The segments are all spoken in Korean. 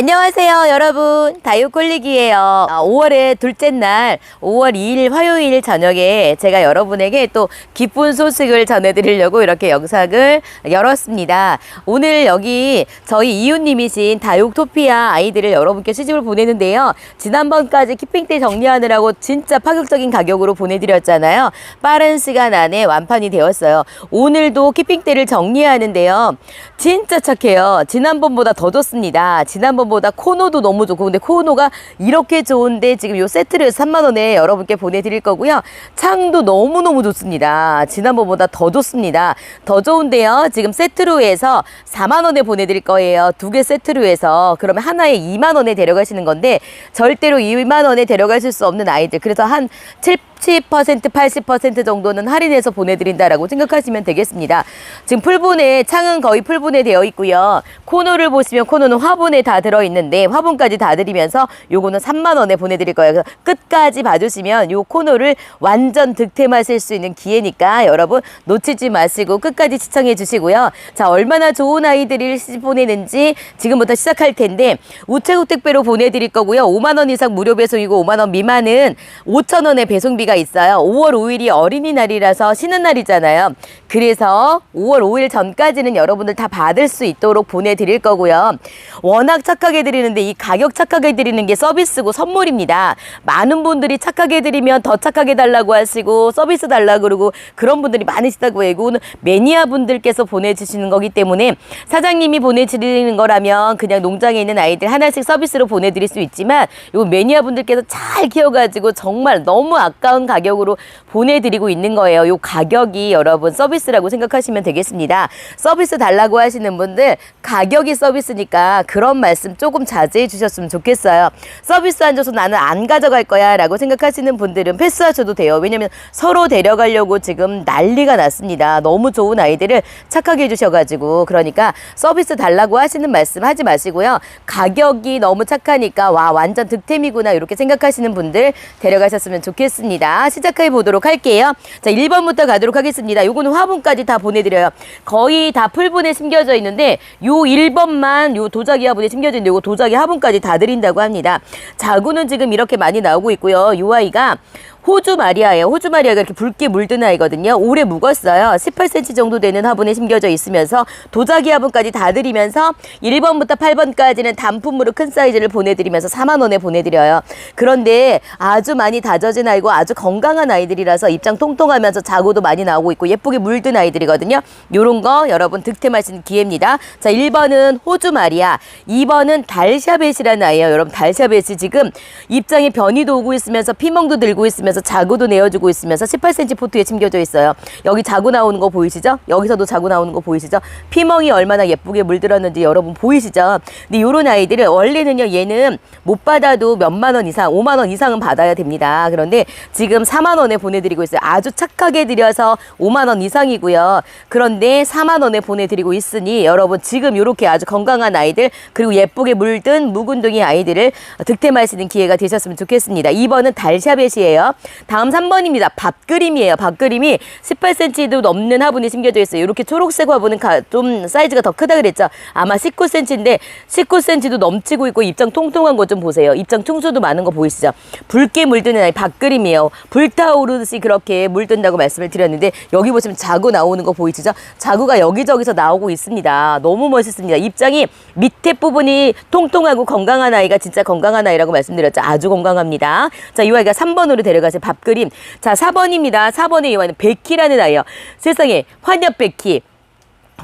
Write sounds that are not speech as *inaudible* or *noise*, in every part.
안녕하세요, 여러분. 다육콜릭이에요. 5월의 둘째 날, 5월 2일 화요일 저녁에 제가 여러분에게 또 기쁜 소식을 전해드리려고 이렇게 영상을 열었습니다. 오늘 여기 저희 이웃님이신 다육토피아 아이들을 여러분께 시집을 보내는데요. 지난번까지 키핑 때 정리하느라고 진짜 파격적인 가격으로 보내드렸잖아요. 빠른 시간 안에 완판이 되었어요. 오늘도 키핑 때를 정리하는데요. 진짜 착해요. 지난번보다 더 좋습니다. 지난번 보다 코노도 너무 좋고 근데 코노가 이렇게 좋은데 지금 요 세트를 3만 원에 여러분께 보내드릴 거고요. 창도 너무너무 좋습니다. 지난번보다 더 좋습니다. 더 좋은데요. 지금 세트로 해서 4만 원에 보내드릴 거예요. 두 개 세트로 해서 그러면 하나에 2만 원에 데려가시는 건데 절대로 2만 원에 데려가실 수 없는 아이들. 그래서 한 7, 70% 80% 정도는 할인해서 보내드린다라고 생각하시면 되겠습니다. 지금 풀분에 창은 거의 풀분에 되어 있고요. 코너를 보시면 코너는 화분에 다 들어있는데 화분까지 다 드리면서 요거는 3만 원에 보내드릴 거예요. 그래서 끝까지 봐주시면 요 코너를 완전 득템하실 수 있는 기회니까 여러분 놓치지 마시고 끝까지 시청해 주시고요. 자 얼마나 좋은 아이들을 시- 보내는지 지금부터 시작할 텐데 우체국 택배로 보내드릴 거고요. 5만 원 이상 무료 배송이고 5만 원 미만은 5천 원의 배송비가 있어요. 5월 5일이 어린이날이라서 쉬는 날이잖아요. 그래서 5월 5일 전까지는 여러분들 다 받을 수 있도록 보내드릴 거고요. 워낙 착하게 드리는데 이 가격 착하게 드리는 게 서비스고 선물입니다. 많은 분들이 착하게 드리면 더 착하게 달라고 하시고 서비스 달라고 그러고 그런 분들이 많으시다고 해요. 이거는 매니아 분들께서 보내주시는 거기 때문에 사장님이 보내드리는 거라면 그냥 농장에 있는 아이들 하나씩 서비스로 보내드릴 수 있지만 이거 매니아 분들께서 잘 키워가지고 정말 너무 아까운 가격으로 보내드리고 있는 거예요. 요 가격이 여러분 서비스라고 생각하시면 되겠습니다. 서비스 달라고 하시는 분들 가격이 서비스니까 그런 말씀 조금 자제해 주셨으면 좋겠어요. 서비스 안 줘서 나는 안 가져갈 거야 라고 생각하시는 분들은 패스하셔도 돼요. 왜냐면 서로 데려가려고 지금 난리가 났습니다. 너무 좋은 아이들을 착하게 해주셔가지고 그러니까 서비스 달라고 하시는 말씀 하지 마시고요. 가격이 너무 착하니까 와 완전 득템이구나 이렇게 생각하시는 분들 데려가셨으면 좋겠습니다. 시작해 보도록 할게요. 자 1번부터 가도록 하겠습니다. 요거는 화분까지 다 보내드려요. 거의 다 풀분에 심겨져 있는데 요 1번만 요 도자기 화분에 심겨져 있는데 요거 도자기 화분까지 다 드린다고 합니다. 자구는 지금 이렇게 많이 나오고 있고요. 요 아이가 호주 마리아예요. 호주 마리아가 이렇게 붉게 물든 아이거든요. 오래 묵었어요. 18cm 정도 되는 화분에 심겨져 있으면서 도자기 화분까지 다 드리면서 1번부터 8번까지는 단품으로 큰 사이즈를 보내드리면서 4만 원에 보내드려요. 그런데 아주 많이 다져진 아이고 아주 건강한 아이들이라서 입장 통통하면서 자고도 많이 나오고 있고 예쁘게 물든 아이들이거든요. 요런 거 여러분 득템하시는 기회입니다. 자, 1번은 호주 마리아, 2번은 달샤벳이라는 아이예요. 여러분 달샤벳이 지금 입장에 변이도 오고 있으면서 피멍도 들고 있으면서 자구도 내어주고 있으면서 18cm 포트에 심겨져 있어요. 여기 자구 나오는 거 보이시죠? 여기서도 자구 나오는 거 보이시죠? 피멍이 얼마나 예쁘게 물들었는지 여러분 보이시죠? 근데 요런 아이들은 원래는요 얘는 못 받아도 몇만 원 이상, 5만 원 이상은 받아야 됩니다. 그런데 지금 4만 원에 보내드리고 있어요. 아주 착하게 드려서 5만 원 이상이고요. 그런데 4만 원에 보내드리고 있으니 여러분 지금 요렇게 아주 건강한 아이들 그리고 예쁘게 물든 묵은둥이 아이들을 득템할 수 있는 기회가 되셨으면 좋겠습니다. 2번은 달샤벳이에요. 다음 3번입니다. 밥그림이에요. 밥그림이 18cm도 넘는 화분이 심겨져 있어요. 이렇게 초록색 화분은 가- 좀 사이즈가 더 크다 그랬죠. 아마 19cm인데 19cm도 넘치고 있고 입장 통통한 것좀 보세요. 입장 퉁수도 많은 거 보이시죠? 붉게 물드는 아이 밥그림이에요. 불타오르듯이 그렇게 물든다고 말씀을 드렸는데 여기 보시면 자구 나오는 거 보이시죠? 자구가 여기저기서 나오고 있습니다. 너무 멋있습니다. 입장이 밑에 부분이 통통하고 건강한 아이가 진짜 건강한 아이라고 말씀드렸죠. 아주 건강합니다. 자, 이 아이가 3번으로 데려가 세요. 밥그림. 자, 4번입니다. 4번의 이 아이는 베키라는 아이예요. 세상에 환엽 베키.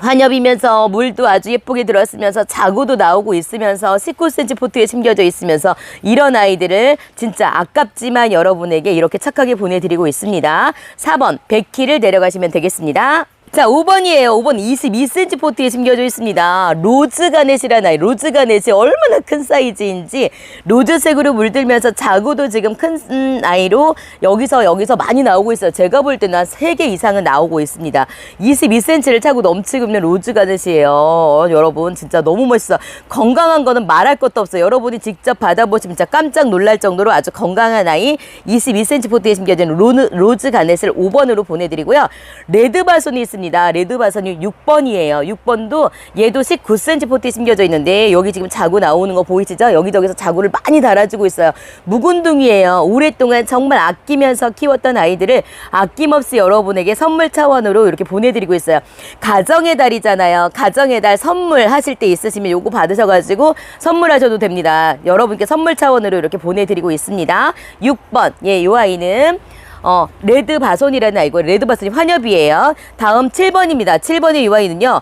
환엽이면서 물도 아주 예쁘게 들었으면서 자구도 나오고 있으면서 19cm 포트에 심겨져 있으면서 이런 아이들을 진짜 아깝지만 여러분에게 이렇게 착하게 보내드리고 있습니다. 4번 백희를 데려가시면 되겠습니다. 자, 5번이에요. 5번 22cm 포트에 심겨져 있습니다. 로즈 가넷이라는 아이. 로즈 가넷이 얼마나 큰 사이즈인지 로즈색으로 물들면서 자구도 지금 큰 음, 아이로 여기서 여기서 많이 나오고 있어요. 제가 볼 때는 한 3개 이상은 나오고 있습니다. 22cm를 차고 넘치고 있는 로즈 가넷이에요. 여러분 진짜 너무 멋있어. 건강한 거는 말할 것도 없어요. 여러분이 직접 받아보시면 진짜 깜짝 놀랄 정도로 아주 건강한 아이 22cm 포트에 심겨진 로, 로즈 가넷을 5번으로 보내드리고요. 레드바손이 있습니다. 6번입니다. 레드 바선이 6번이에요. 6번도 얘도 19cm 포트에 심겨져 있는데 여기 지금 자구 나오는 거 보이시죠? 여기저기서 자구를 많이 달아주고 있어요. 묵은둥이에요. 오랫동안 정말 아끼면서 키웠던 아이들을 아낌없이 여러분에게 선물 차원으로 이렇게 보내드리고 있어요. 가정의 달이잖아요. 가정의 달 선물 하실 때 있으시면 요거 받으셔가지고 선물하셔도 됩니다. 여러분께 선물 차원으로 이렇게 보내드리고 있습니다. 6번. 예, 요 아이는 어, 레드 바손이라는 아이고, 레드 바손이 환엽이에요. 다음 7번입니다. 7번의 이 아이는요.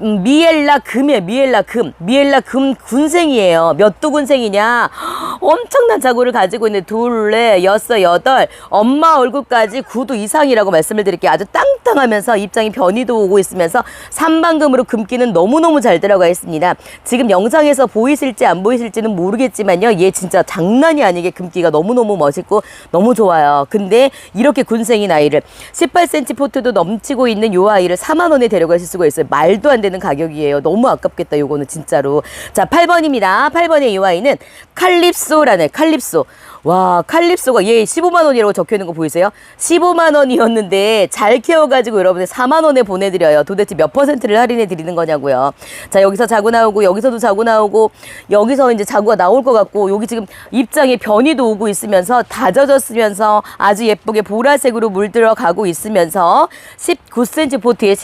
음, 미엘라 금이에요. 미엘라 금. 미엘라 금 군생이에요. 몇 도 군생이냐? *gasps* 엄청난 자구를 가지고 있는 둘, 넷, 여섯, 여덟. 엄마 얼굴까지 9도 이상이라고 말씀을 드릴게요. 아주 땅땅하면서 입장이 변이도 오고 있으면서 삼방금으로 금기는 너무너무 잘 들어가 있습니다. 지금 영상에서 보이실지 안 보이실지는 모르겠지만요. 얘 진짜 장난이 아니게 금기가 너무너무 멋있고 너무 좋아요. 근데 이렇게 군생인 아이를 18cm 포트도 넘치고 있는 요 아이를 4만 원에 데려가실 수가 있어요. 말도 안 되는 가격이에요. 너무 아깝겠다. 요거는 진짜로. 자, 8번입니다. 8번의 이 아이는 칼립소라는 칼립소. 와, 칼립소가 얘 15만 원이라고 적혀 있는 거 보이세요? 15만 원이었는데 잘 키워가지고 여러분들 4만 원에 보내드려요. 도대체 몇 퍼센트를 할인해 드리는 거냐고요. 자, 여기서 자구 나오고 여기서도 자구 나오고 여기서 이제 자구가 나올 것 같고 여기 지금 입장에 변이도 오고 있으면서 다져졌으면서 아주 예쁘게 보라색으로 물들어 가고 있으면서 19cm 포트에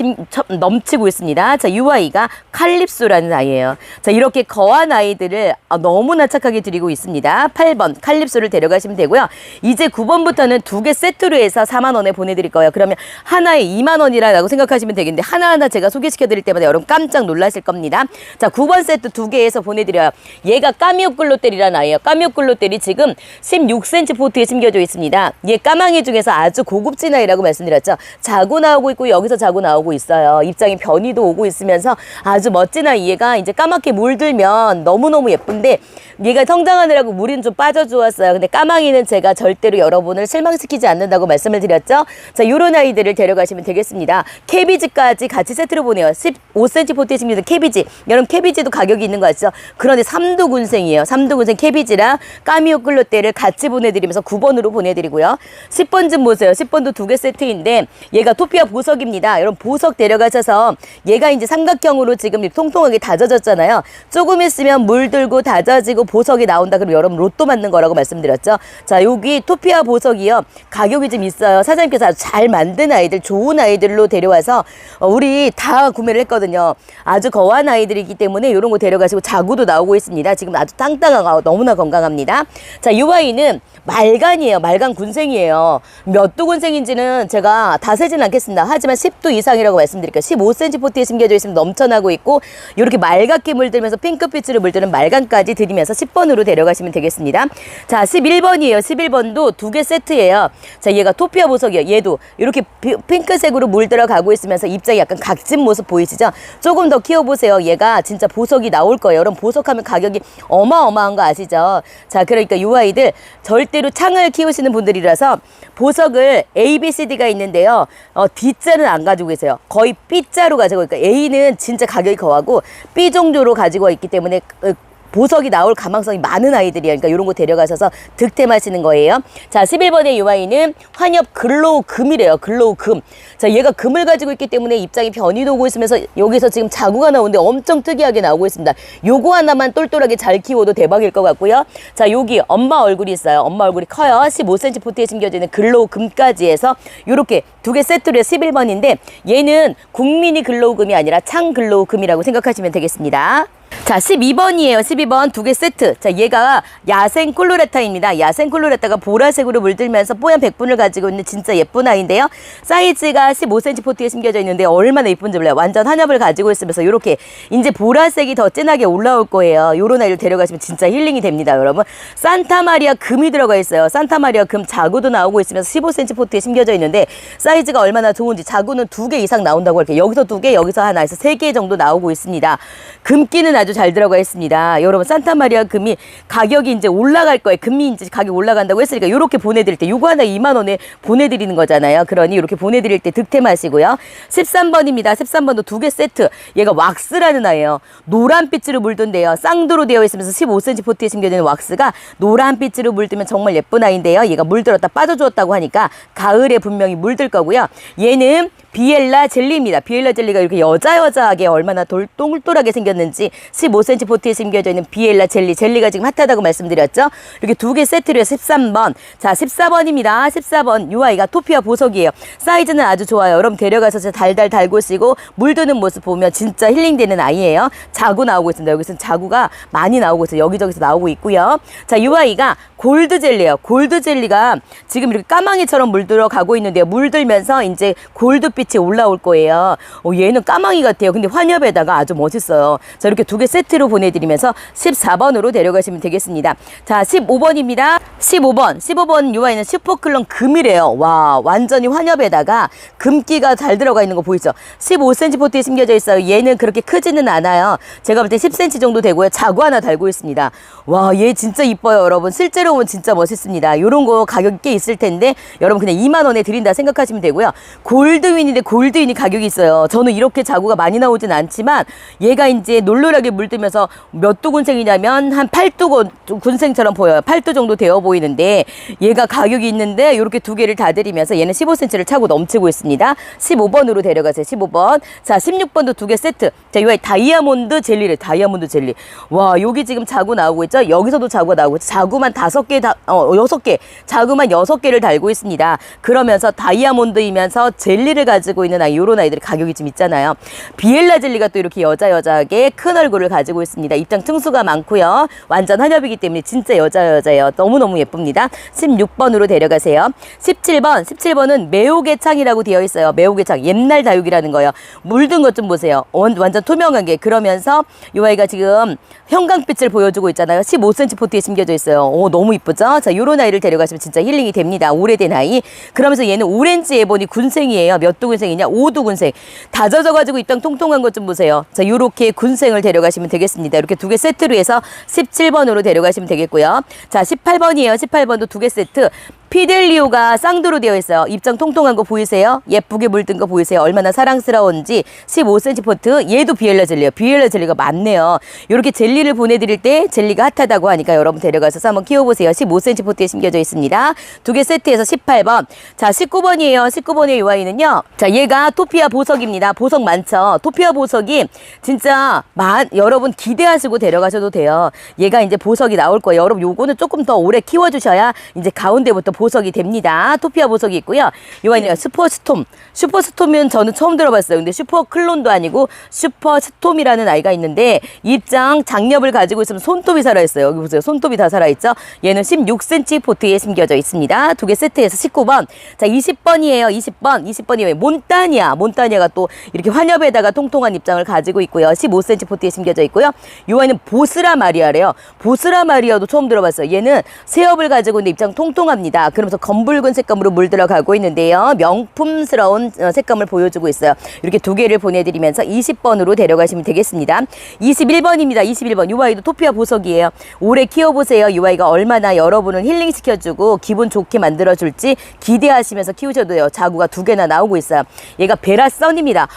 넘치고 있습니다. 자, 이 아이가 칼립소라는 아이예요. 자, 이렇게 거한 아이들을 아, 너무나 착하게 드리고 있습니다. 8번 칼립소를 데려가시면 되고요. 이제 9번부터는 두 개 세트로 해서 4만 원에 보내드릴 거예요. 그러면 하나에 2만 원이라고 생각하시면 되겠는데 하나하나 제가 소개시켜 드릴 때마다 여러분 깜짝 놀라실 겁니다. 자, 9번 세트 두 개에서 보내드려요. 얘가 까미오글로텔이라는 아이예요. 까미오글로텔이 지금 16cm 포트에 심겨져 있습니다. 얘 까망이 중에서 아주 고급진 아이라고 말씀드렸죠. 자고 나오고 있고 여기서 자고 나오고 있어요. 입장이 변이도 오고 있으면서 아주 멋진 아이 얘가 이제 까맣게 물들면 너무너무 예쁜데 얘가 성장하느라고 물이 좀 빠져 주었어요. 근데 까망이는 제가 절대로 여러분을 실망시키지 않는다고 말씀을 드렸죠. 자, 요런 아이들을 데려가시면 되겠습니다. 캐비지까지 같이 세트로 보내요. 15cm 포트에 심겨진 캐비지. 여러분 캐비지도 가격이 있는 거 아시죠? 그런데 삼도 군생이에요. 삼도 군생 캐비지랑 까미오 끌로떼를 같이 보내드리면서 9번으로 보내드리고요. 10번 좀 보세요. 10번도 두 개 세트인데 얘가 토피아 보석입니다. 여러분 보석 데려가셔서 얘가 이제 삼각형으로 지금 통통하게 다져졌잖아요. 조금 있으면 물들고 다져지고 보석이 나온다. 그럼 여러분 로또 맞는 거라고 말씀드 렸죠. 자 여기 토피아 보석이요. 가격이 좀 있어요. 사장님께서 아주 잘 만든 아이들, 좋은 아이들로 데려와서 어, 우리 다 구매를 했거든요. 아주 거한 아이들이기 때문에 이런 거 데려가시고 자구도 나오고 있습니다. 지금 아주 땅땅하고 너무나 건강합니다. 자, 이 아이는 말간이에요. 말간 군생이에요. 몇 도 군생인지는 제가 다 세진 않겠습니다. 하지만 10도 이상이라고 말씀드릴게요. 15cm 포트에 심겨져 있으면 넘쳐나고 있고 이렇게 말갛게 물들면서 핑크빛으로 물드는 말간까지 드리면서 10번으로 데려가시면 되겠습니다. 자, 11번이에요. 11번도 두 개 세트예요. 자, 얘가 토피아 보석이에요. 얘도 이렇게 피- 핑크색으로 물들어 가고 있으면서 입장이 약간 각진 모습 보이시죠? 조금 더 키워보세요. 얘가 진짜 보석이 나올 거예요. 여러분 보석하면 가격이 어마어마한 거 아시죠? 자, 그러니까 이 아이들 절대로 창을 키우시는 분들이라서 보석을 A, B, C, D가 있는데요. 어, D자는 안 가지고 계세요. 거의 B자로 가지고 있고 A는 진짜 가격이 거하고 B 정도로 가지고 있기 때문에 어, 보석이 나올 가망성이 많은 아이들이에요. 그러니까 이런 거 데려가셔서 득템하시는 거예요. 자, 11번의 이 아이는 환엽 글로우 금이래요. 글로우 금. 자, 얘가 금을 가지고 있기 때문에 입장이 변이도 오고 있으면서 여기서 지금 자구가 나오는데 엄청 특이하게 나오고 있습니다. 요거 하나만 똘똘하게 잘 키워도 대박일 것 같고요. 자, 여기 엄마 얼굴이 있어요. 엄마 얼굴이 커요. 15cm 포트에 심겨져 있는 글로우 금까지 해서 요렇게 두 개 세트로 11번인데 얘는 국민이 글로우 금이 아니라 창 글로우 금이라고 생각하시면 되겠습니다. 자, 12번이에요. 12번 두 개 세트. 자, 얘가 야생 콜로레타입니다. 야생 콜로레타가 보라색으로 물들면서 뽀얀 백분을 가지고 있는 진짜 예쁜 아이인데요. 사이즈가 15cm 포트에 심겨져 있는데 얼마나 예쁜지 몰라요. 완전 한엽을 가지고 있으면서 이렇게 이제 보라색이 더 진하게 올라올 거예요. 요런 아이를 데려가시면 진짜 힐링이 됩니다, 여러분. 산타마리아 금이 들어가 있어요. 산타마리아 금 자구도 나오고 있으면서 15cm 포트에 심겨져 있는데 사이즈가 얼마나 좋은지 자구는 두 개 이상 나온다고 이렇게 여기서 두 개, 여기서 하나 해서 세 개 정도 나오고 있습니다. 금기는 잘 들어가 있습니다. 여러분 산타마리아 금이 가격이 이제 올라갈 거예요. 금이 이제 가격 올라간다고 했으니까 이렇게 보내드릴 때 요거 하나 2만 원에 보내드리는 거잖아요. 그러니 이렇게 보내드릴 때 득템하시고요. 13번입니다. 13번도 두 개 세트. 얘가 왁스라는 아이예요. 노란빛으로 물든데요. 쌍도로 되어 있으면서 15cm 포트에 있는 왁스가 노란빛으로 물들면 정말 예쁜 아이인데요. 얘가 물들었다 빠져주었다고 하니까 가을에 분명히 물들 거고요. 얘는 비엘라 젤리입니다. 비엘라 젤리가 이렇게 여자 여자하게 얼마나 돌, 동글돌하게 생겼는지 15cm 포트에 심겨져 있는 비엘라 젤리. 젤리가 지금 핫하다고 말씀드렸죠. 이렇게 두 개 세트로 해서 13번. 자, 14번입니다. 14번. 이 아이가 토피아 보석이에요. 사이즈는 아주 좋아요. 여러분 데려가서 달달 달고 쓰고 물드는 모습 보면 진짜 힐링되는 아이예요. 자구 나오고 있습니다. 여기서 자구가 많이 나오고 있어요. 여기저기서 나오고 있고요. 자, 이 아이가 골드 젤리예요. 골드 젤리가 지금 이렇게 까망이처럼 물들어 가고 있는데요. 물들면서 이제 골드빛이 올라올 거예요. 어, 얘는 까망이 같아요. 근데 환엽에다가 아주 멋있어요. 자, 이렇게 두개 세트로 보내드리면서 14번으로 데려가시면 되겠습니다. 자, 15번입니다. 15번. 15번 이 아이는 슈퍼클론 금이래요. 와, 완전히 환엽에다가 금기가 잘 들어가 있는 거 보이죠? 15cm 포트에 심겨져 있어요. 얘는 그렇게 크지는 않아요. 제가 볼 때 10cm 정도 되고요. 자구 하나 달고 있습니다. 와, 얘 진짜 이뻐요, 여러분. 실제로 보면 진짜 멋있습니다. 요런 거 가격이 꽤 있을 텐데 여러분 그냥 2만 원에 드린다 생각하시면 되고요. 골드윈인데 골드윈이 가격이 있어요. 저는 이렇게 자구가 많이 나오진 않지만 얘가 이제 놀 놀하게 물들면서 몇도 군생이냐면 한 8도 군- 군생처럼 보여요. 8도 정도 되어 보이는데 얘가 가격이 있는데 이렇게 두 개를 다 드리면서 얘는 15cm를 차고 넘치고 있습니다. 15번으로 데려가세요. 15번. 자, 16번도 두 개 세트. 자, 이 다이아몬드 젤리래. 다이아몬드 젤리. 와, 여기 지금 자구 나오고 있죠? 여기서도 자구가 나오고 있죠? 자구만 다섯 개 다, 어, 여섯 개. 자구만 여섯 개를 달고 있습니다. 그러면서 다이아몬드이면서 젤리를 가지고 있는 아이, 요런 아이들이 가격이 좀 있잖아요. 비엘라 젤리가 또 이렇게 여자 여자하게 큰 얼굴 을 가지고 있습니다. 입장 층수가 많고요. 완전 한엽이기 때문에 진짜 여자 여자예요. 너무너무 예쁩니다. 16번으로 데려가세요. 17번, 17번은 매혹의 창이라고 되어 있어요. 매혹의 창. 옛날 다육이라는 거예요. 물든 것 좀 보세요. 원- 완전 투명한 게. 그러면서 이 아이가 지금 형광빛을 보여주고 있잖아요. 15cm 포트에 심겨져 있어요. 오, 너무 이쁘죠? 자, 요런 아이를 데려가시면 진짜 힐링이 됩니다. 오래된 아이. 그러면서 얘는 오렌지 에보니 군생이에요. 몇 도 군생이냐? 5도 군생. 다 젖어가지고 입장 통통한 것 좀 보세요. 자, 요렇게 군생을 데려가시면 되겠습니다. 이렇게 두 개 세트로 해서 17번으로 데려가시면 되겠고요. 자, 18번이에요. 18번도 두 개 세트. 피델리오가 쌍도로 되어 있어요. 입장 통통한 거 보이세요? 예쁘게 물든 거 보이세요? 얼마나 사랑스러운지 15cm 포트 얘도 비엘라 젤리예요. 비엘라 젤리가 많네요. 이렇게 젤리를 보내드릴 때 젤리가 핫하다고 하니까 여러분 데려가서 한번 키워보세요. 15cm 포트에 심겨져 있습니다. 두 개 세트에서 18번. 자 19번이에요. 19번의 이 아이는요. 자 얘가 토피아 보석입니다. 보석 많죠. 토피아 보석이 진짜 만 여러분 기대하시고 데려가셔도 돼요. 얘가 이제 보석이 나올 거예요. 여러분 요거는 조금 더 오래 키워주셔야 이제 가운데부터 보 석이 됩니다. 토피아 보석이 있고요. 이 아이는 슈퍼스톰. 슈퍼스톰은 저는 처음 들어봤어요. 근데 슈퍼클론도 아니고 슈퍼스톰이라는 아이가 있는데 입장 장렵을 가지고 있으면 손톱이 살아있어요. 여기 보세요. 손톱이 다 살아있죠? 얘는 16cm 포트에 심겨져 있습니다. 두 개 세트에서 19번. 자, 20번이에요. 20번. 20번이 왜 몬타니아. 몬타니아가 또 이렇게 환엽에다가 통통한 입장을 가지고 있고요. 15cm 포트에 심겨져 있고요. 요 아이는 보스라 마리아래요. 보스라 마리아도 처음 들어봤어요. 얘는 새업을 가지고 있는 입장 통통합니다. 그러면서 검붉은 색감으로 물들어 가고 있는데요. 명품스러운 어, 색감을 보여주고 있어요. 이렇게 두 개를 보내드리면서 20번으로 데려가시면 되겠습니다. 21번입니다. 21번. 요 아이도 토피아 보석이에요. 오래 키워보세요. 이 아이가 얼마나 여러분을 힐링시켜주고 기분 좋게 만들어줄지 기대하시면서 키우셔도 돼요. 자구가 두 개나 나오고 있어요. 얘가 베라선입니다.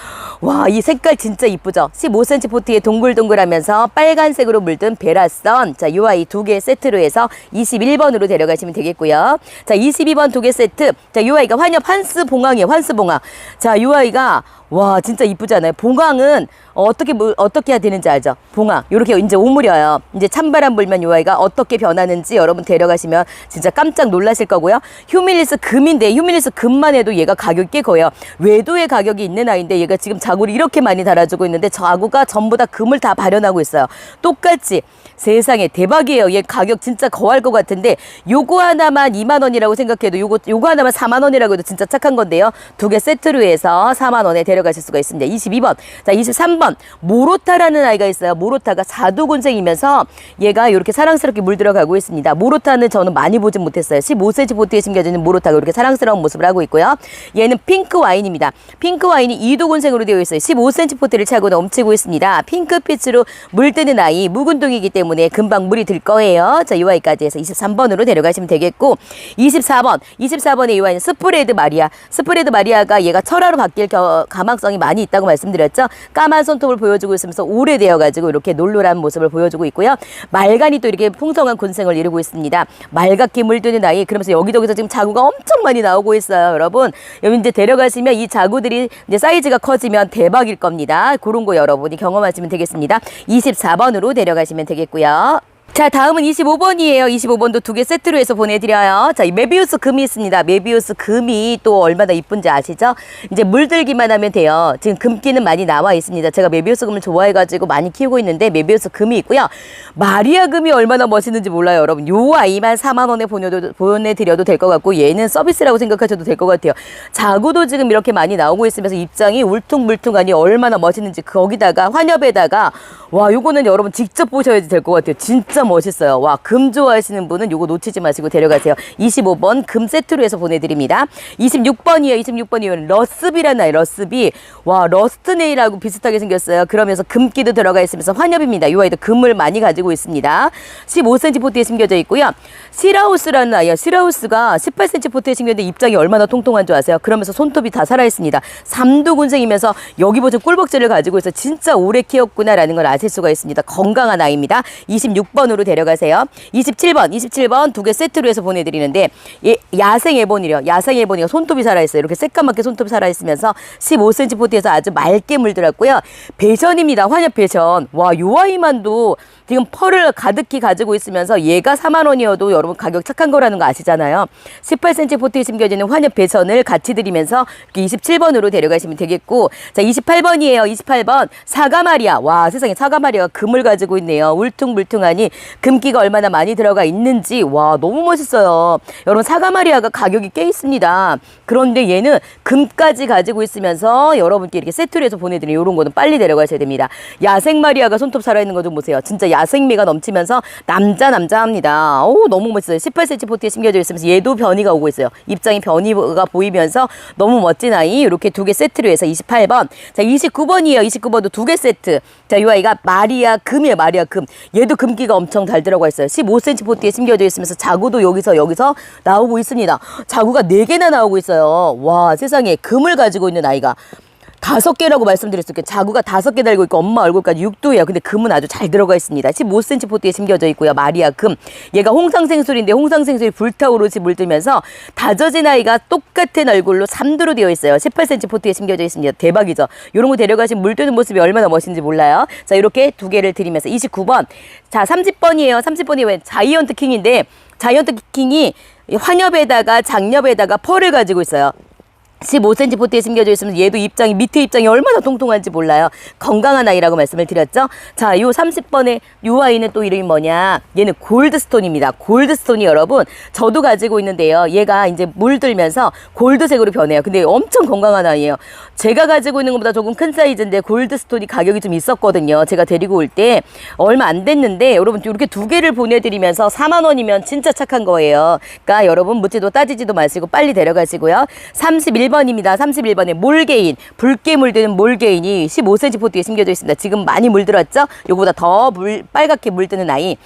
와, 이 색깔 진짜 이쁘죠? 15cm 포트에 동글동글하면서 빨간색으로 물든 베라선. 자, 요 아이 두개 세트로 해서 21번으로 데려가시면 되겠고요. 자, 22번 두 개 세트. 자, 요 아이가 환엽 한스 봉황이에요. 환스 봉황. 자, 요 아이가 와 진짜 이쁘잖아요. 봉황은 어떻게 뭐, 어떻게 해야 되는지 알죠? 봉황 요렇게 이제 오므려요. 이제 찬바람 불면 요 아이가 어떻게 변하는지 여러분 데려가시면 진짜 깜짝 놀라실 거고요. 휴밀리스 금인데 휴밀리스 금만 해도 얘가 가격이 꽤 커요. 외도의 가격이 있는 아이인데 얘가 지금 자구를 이렇게 많이 달아주고 있는데 자구가 전부 다 금을 다 발현하고 있어요. 똑같이 세상에 대박이에요. 얘 가격 진짜 거할 것 같은데 요거 하나만 2만 원이라고 생각해도 요거 요거 하나만 4만 원이라고 해도 진짜 착한 건데요. 두 개 세트로 해서 4만 원에 데려 데려가실 수가 있습니다. 22번. 자, 23번. 모로타라는 아이가 있어요. 모로타가 사두군생이면서 얘가 이렇게 사랑스럽게 물들어가고 있습니다. 모로타는 저는 많이 보진 못했어요. 15cm 보트에 심겨져 있는 모로타가 이렇게 사랑스러운 모습을 하고 있고요. 얘는 핑크 와인입니다. 핑크 와인이 2두군생으로 되어 있어요. 15cm 포트를 차고 넘치고 있습니다. 핑크빛으로 물드는 아이 묵은둥이기 때문에 금방 물이 들 거예요. 자, 이 아이까지 해서 23번으로 데려가시면 되겠고 24번. 24번의 이 아이는 스프레드 마리아. 스프레드 마리아가 얘가 철화로 바뀔 겨- 가망성이 많이 있다고 말씀드렸죠. 까만 손톱을 보여주고 있으면서 오래되어 가지고 이렇게 놀놀한 모습을 보여주고 있고요. 말간이 또 이렇게 풍성한 곤생을 이루고 있습니다. 말갛게 물드는 아이 그러면서 여기저기서 지금 자구가 엄청 많이 나오고 있어요, 여러분. 여기 이제 데려가시면 이 자구들이 이제 사이즈가 커지면 대박일 겁니다. 그런 거 여러분이 경험하시면 되겠습니다. 24번으로 데려가시면 되겠고요. 자, 다음은 25번이에요. 25번도 두 개 세트로 해서 보내드려요. 자, 이 메비우스 금이 있습니다. 메비우스 금이 또 얼마나 이쁜지 아시죠? 이제 물들기만 하면 돼요. 지금 금기는 많이 나와 있습니다. 제가 메비우스 금을 좋아해가지고 많이 키우고 있는데 메비우스 금이 있고요. 마리아 금이 얼마나 멋있는지 몰라요, 여러분. 요 아이만 4만 원에 보내도, 보내드려도 될 것 같고 얘는 서비스라고 생각하셔도 될 것 같아요. 자구도 지금 이렇게 많이 나오고 있으면서 입장이 울퉁불퉁하니 얼마나 멋있는지 거기다가 환엽에다가 와 요거는 여러분 직접 보셔야 될것 같아요. 진짜 멋있어요. 와 금 좋아하시는 분은 요거 놓치지 마시고 데려가세요. 25번 금 세트로 해서 보내드립니다. 26번이에요. 26번이에요. 러스비라는 아이 러스비. 와 러스트네일하고 비슷하게 생겼어요. 그러면서 금기도 들어가 있으면서 환엽입니다. 요 아이도 금을 많이 가지고 있습니다. 15cm 포트에 심겨져 있고요. 시라우스라는 아이야. 시라우스가 18cm 포트에 심겨졌는데 입장이 얼마나 통통한 줄 아세요? 그러면서 손톱이 다 살아있습니다. 삼두군생이면서 여기 보시면 꿀벅지를 가지고 있어 진짜 오래 키웠구나라는 걸 아실 수가 있습니다. 건강한 아이입니다. 26번으로 데려가세요. 27번, 27번 두 개 세트로 해서 보내드리는데 예, 야생 에보니요. 야생 에보니가 손톱이 살아있어요. 이렇게 새까맣게 손톱이 살아있으면서 15cm 포트에서 아주 맑게 물들었고요. 배션입니다. 환엽 배션. 와, 요 아이만도 지금 펄을 가득히 가지고 있으면서 얘가 4만 원이어도 여러분 가격 착한 거라는 거 아시잖아요. 18cm 포트에 심겨지는 환엽 배선을 같이 드리면서 이렇게 27번으로 데려가시면 되겠고 자 28번이에요. 28번 사가마리아. 와 세상에 사 가마리아가 금을 가지고 있네요. 울퉁불퉁하니 금기가 얼마나 많이 들어가 있는지 와 너무 멋있어요. 여러분 사가마리아가 가격이 꽤 있습니다. 그런데 얘는 금까지 가지고 있으면서 여러분께 이렇게 세트로 해서 보내드리는 이런 거는 빨리 데려가셔야 됩니다. 야생 마리아가 손톱 살아있는 거 좀 보세요. 진짜 야생미가 넘치면서 남자 남자합니다. 오 너무 멋있어요. 18cm 포트에 심겨져 있으면서 얘도 변이가 오고 있어요. 입장이 변이가 보이면서 너무 멋진 아이 이렇게 두 개 세트로 해서 28번. 자 29번이에요. 29번도 두 개 세트. 자 이 아이가 마리아 금이에요. 마리아 금. 얘도 금기가 엄청 잘 들어가 있어요. 15cm 포트에 심겨져 있으면서 자구도 여기서 여기서 나오고 있습니다. 자구가 네개나 나오고 있어요. 와 세상에 금을 가지고 있는 아이가 다섯 개라고 말씀드렸을게요. 자구가 다섯 개 달고 있고 엄마 얼굴까지 육도예요. 근데 금은 아주 잘 들어가 있습니다. 15cm 포트에 심겨져 있고요. 마리아 금. 얘가 홍상생술인데 홍상생술이 불타오르지 물들면서 다져진 아이가 똑같은 얼굴로 3두로 되어 있어요. 18cm 포트에 심겨져 있습니다. 대박이죠. 이런 거 데려가신 물드는 모습이 얼마나 멋있는지 몰라요. 자 이렇게 두 개를 드리면서 29번. 자 30번이에요. 30번이 왜 자이언트 킹인데 자이언트 킹이 환엽에다가 장엽에다가 펄을 가지고 있어요. 15cm 포트에 심겨져 있으면 얘도 입장이 밑에 입장이 얼마나 통통한지 몰라요. 건강한 아이라고 말씀을 드렸죠. 자, 요 30번에 요 아이는 또 이름이 뭐냐? 얘는 골드스톤입니다. 골드스톤이 여러분 저도 가지고 있는데요. 얘가 이제 물들면서 골드색으로 변해요. 근데 엄청 건강한 아이예요. 제가 가지고 있는 것보다 조금 큰 사이즈인데 골드스톤이 가격이 좀 있었거든요. 제가 데리고 올 때 얼마 안 됐는데 여러분 이렇게 두 개를 보내드리면서 4만 원이면 진짜 착한 거예요. 그러니까 여러분 묻지도 따지지도 마시고 빨리 데려가시고요. 31 번입니다. 31번에 몰개인 붉게 물드는 몰개인이 15cm 포트에 심겨져 있습니다. 지금 많이 물들었죠? 요거보다 더 물, 빨갛게 물드는 아이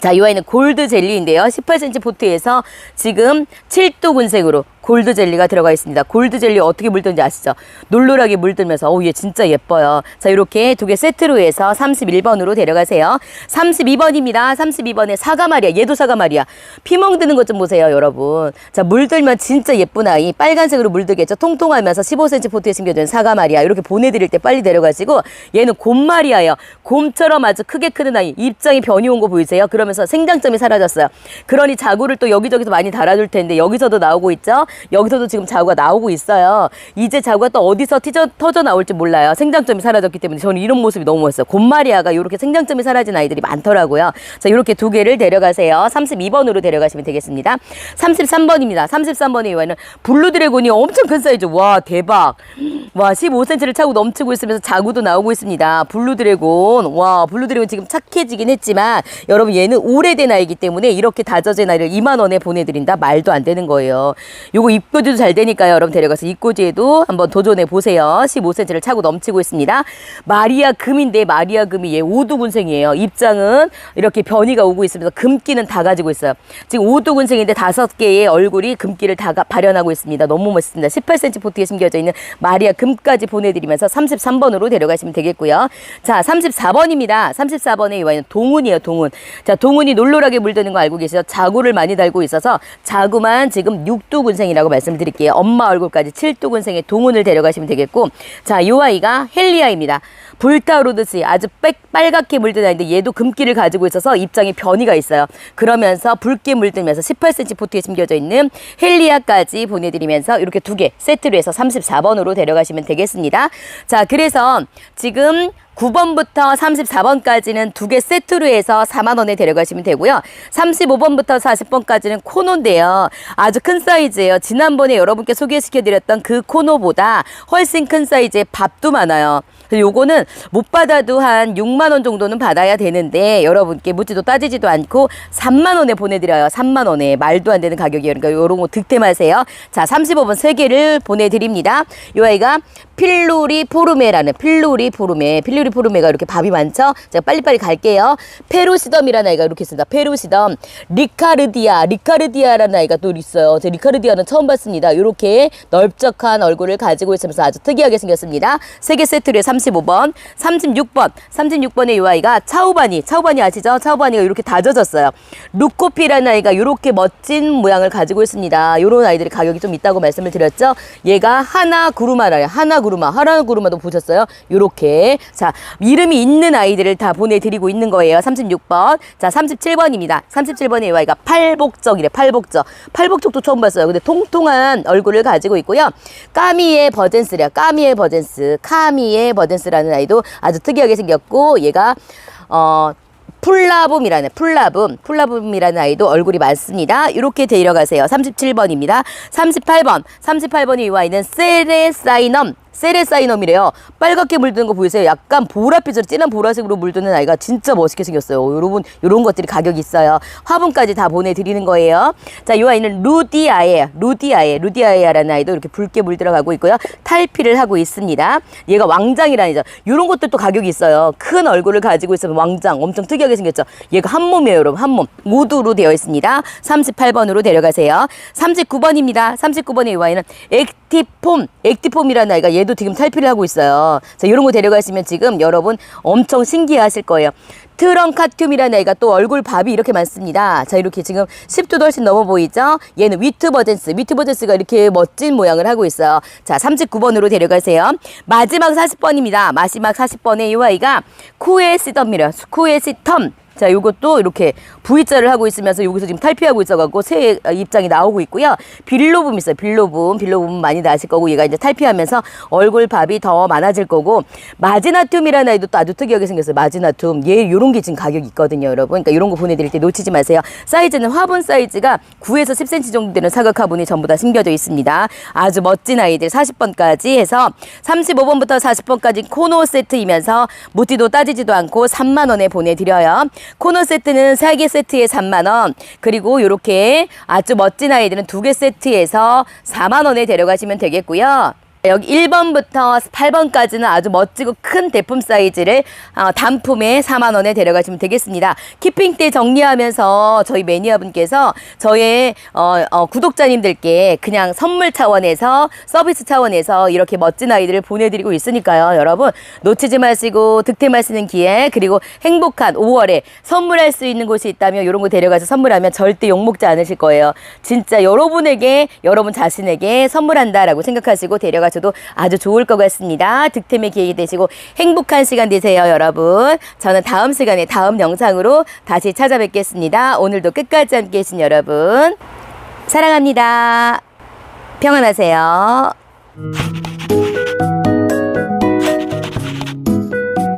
자, 이 아이는 골드 젤리인데요. 18cm 포트에서 지금 7도 군색으로 골드 젤리가 들어가 있습니다. 골드 젤리 어떻게 물든지 아시죠? 놀놀하게 물들면서 어우 얘 진짜 예뻐요. 자, 이렇게 두 개 세트로 해서 31번으로 데려가세요. 32번입니다. 32번에 사과마리아. 얘도 사과마리아. 피멍 드는 것 좀 보세요, 여러분. 자, 물들면 진짜 예쁜 아이. 빨간색으로 물들겠죠. 통통하면서 15cm 포트에 심겨진 사과마리아. 이렇게 보내드릴 때 빨리 데려가시고 얘는 곰마리아예요. 곰처럼 아주 크게 크는 아이. 입장이 변이 온 거 보이세요? 그러면서 생장점이 사라졌어요. 그러니 자구를 또 여기저기서 많이 달아줄 텐데 여기서도 나오고 있죠. 여기서도 지금 자구가 나오고 있어요. 이제 자구가 또 어디서 티저, 터져 나올지 몰라요. 생장점이 사라졌기 때문에 저는 이런 모습이 너무 멋있어요. 곰마리아가 이렇게 생장점이 사라진 아이들이 많더라고요. 자, 이렇게 두 개를 데려가세요. 32번으로 데려가시면 되겠습니다. 33번입니다. 33번의 이와는 블루 드래곤이 엄청 큰 사이즈. 와, 대박. 와, 15cm를 차고 넘치고 있으면서 자구도 나오고 있습니다. 블루 드래곤. 와, 블루 드래곤 지금 착해지긴 했지만 여러분 얘는 오래된 아이기 때문에 이렇게 다져진 아이를 2만 원에 보내드린다 말도 안 되는 거예요. 요거 입고지도 잘 되니까요. 여러분 데려가서 입고지에도 한번 도전해 보세요. 15cm를 차고 넘치고 있습니다. 마리아 금인데 마리아 금이 얘 오두군생이에요. 입장은 이렇게 변이가 오고 있으면서 금기는 다 가지고 있어요. 지금 오두군생인데 다섯 개의 얼굴이 금기를 다 가- 발현하고 있습니다. 너무 멋있습니다. 18cm 포트에 심겨져 있는 마리아 금까지 보내드리면서 33번으로 데려가시면 되겠고요. 자, 34번입니다. 34번의 이 와인은 동훈이에요, 동훈. 자, 동훈이 놀놀하게 물드는 거 알고 계시죠? 자구를 많이 달고 있어서 자구만 지금 육두군생 이라고 말씀드릴게요. 엄마 얼굴까지 칠두군생의 동훈을 데려가시면 되겠고, 자, 이 아이가 헬리아입니다. 불타오르듯이 아주 빽 빨갛게 물든 아이인데 얘도 금기를 가지고 있어서 입장에 변이가 있어요. 그러면서 붉게 물들면서 18cm 포트에 심겨져 있는 헬리아까지 보내드리면서 이렇게 두 개 세트로 해서 34번으로 데려가시면 되겠습니다. 자, 그래서 지금 9번부터 34번까지는 두 개 세트로 해서 4만 원에 데려가시면 되고요. 35번부터 40번까지는 코노인데요. 아주 큰 사이즈예요. 지난번에 여러분께 소개시켜드렸던 그 코노보다 훨씬 큰 사이즈의 밥도 많아요. 요거는 못 받아도 한 6만 원 정도는 받아야 되는데 여러분께 묻지도 따지지도 않고 3만 원에 보내드려요. 3만 원에 말도 안 되는 가격이에요. 그러니까 요런 거 득템하세요. 자, 35번 세 개를 보내드립니다. 요 아이가 필로리 포르메라는 필로리 포르메 필로리 포르메가 이렇게 밥이 많죠? 제가 빨리빨리 갈게요. 페루시덤이라는 아이가 이렇게 있습니다. 페루시덤. 리카르디아 리카르디아라는 아이가 또 있어요. 제 리카르디아는 처음 봤습니다. 이렇게 넓적한 얼굴을 가지고 있으면서 아주 특이하게 생겼습니다. 세 개 세트로 35번 36번 36번의 이 아이가 차우바니 차우바니 아시죠? 차우바니가 이렇게 다져졌어요. 루코피라는 아이가 이렇게 멋진 모양을 가지고 있습니다. 이런 아이들이 가격이 좀 있다고 말씀을 드렸죠? 얘가 하나 구루마라요. 하나 구루마 하나 구루마도 보셨어요? 요렇게. 자 이름이 있는 아이들을 다 보내드리고 있는 거예요. 36번. 자 37번입니다. 37번의 이 아이가 팔복적이래 팔복적. 팔복적도 처음 봤어요. 근데 통통한 얼굴을 가지고 있고요. 까미의 버젠스래요. 까미의 버젠스. 카미의 버젠스라는 아이도 아주 특이하게 생겼고 얘가 어 풀라붐이라는 풀라붐. 풀라붐이라는 아이도 얼굴이 많습니다. 이렇게 데려가세요. 37번입니다. 38번. 38번의 이 아이는 세레사이넘 세레사이넘이래요. 빨갛게 물드는 거 보이세요? 약간 보랏빛으로 진한 보라색으로 물드는 아이가 진짜 멋있게 생겼어요. 여러분 이런 것들이 가격이 있어요. 화분까지 다 보내드리는 거예요. 자, 이 아이는 루디아예 루디아예 루디아예라는 아이도 이렇게 붉게 물들어가고 있고요. 탈피를 하고 있습니다. 얘가 왕장이라는 이런 것들도 가격이 있어요. 큰 얼굴을 가지고 있으면 왕장 엄청 특이하게 생겼죠. 얘가 한 몸이에요, 여러분. 한 몸. 모두로 되어 있습니다. 38번으로 데려가세요. 39번입니다. 39번의 이 아이는 액티폼, 액티폼이라는 아이가 얘도 지금 탈피를 하고 있어요. 자, 이런 거 데려가시면 지금 여러분 엄청 신기하실 거예요. 트렁카툼이라는 아이가 또 얼굴 밥이 이렇게 많습니다. 자, 이렇게 지금 10도도 훨씬 넘어 보이죠? 얘는 위트버젠스, 위트버젠스가 이렇게 멋진 모양을 하고 있어요. 자, 39번으로 데려가세요. 마지막 40번입니다. 마지막 40번의 이 아이가 쿠에시덤이래요. 쿠에시텀. 자, 요것도 이렇게 V자를 하고 있으면서 여기서 지금 탈피하고 있어갖고 새 입장이 나오고 있고요. 빌로붐 있어요. 빌로붐. 빌로붐 많이들 아실 거고 얘가 이제 탈피하면서 얼굴 밥이 더 많아질 거고 마지나툼이라는 아이도 또 아주 특이하게 생겼어요. 마지나툼. 얘 요런 게 지금 가격이 있거든요, 여러분. 그러니까 이런 거 보내드릴 때 놓치지 마세요. 사이즈는 화분 사이즈가 9에서 10cm 정도 되는 사각 화분이 전부 다 심겨져 있습니다. 아주 멋진 아이들 40번까지 해서 35번부터 40번까지 코노 세트이면서 묻지도 따지지도 않고 3만 원에 보내드려요. 코너 세트는 4개 세트에 3만 원. 그리고 이렇게 아주 멋진 아이들은 2개 세트에서 4만 원에 데려가시면 되겠고요. 여기 1번부터 8번까지는 아주 멋지고 큰 대품 사이즈를 어, 단품에 4만 원에 데려가시면 되겠습니다. 키핑 때 정리하면서 저희 매니아분께서 저의 어, 어, 구독자님들께 그냥 선물 차원에서 서비스 차원에서 이렇게 멋진 아이들을 보내드리고 있으니까요. 여러분 놓치지 마시고 득템하시는 기회 그리고 행복한 5월에 선물할 수 있는 곳이 있다면 이런 거 데려가서 선물하면 절대 욕먹지 않으실 거예요. 진짜 여러분에게 여러분 자신에게 선물한다라고 생각하시고 데려가 저도 아주 좋을 것 같습니다. 득템의 기획이 되시고 행복한 시간 되세요, 여러분. 저는 다음 시간에 다음 영상으로 다시 찾아뵙겠습니다. 오늘도 끝까지 함께 해주신 여러분. 사랑합니다. 평안하세요.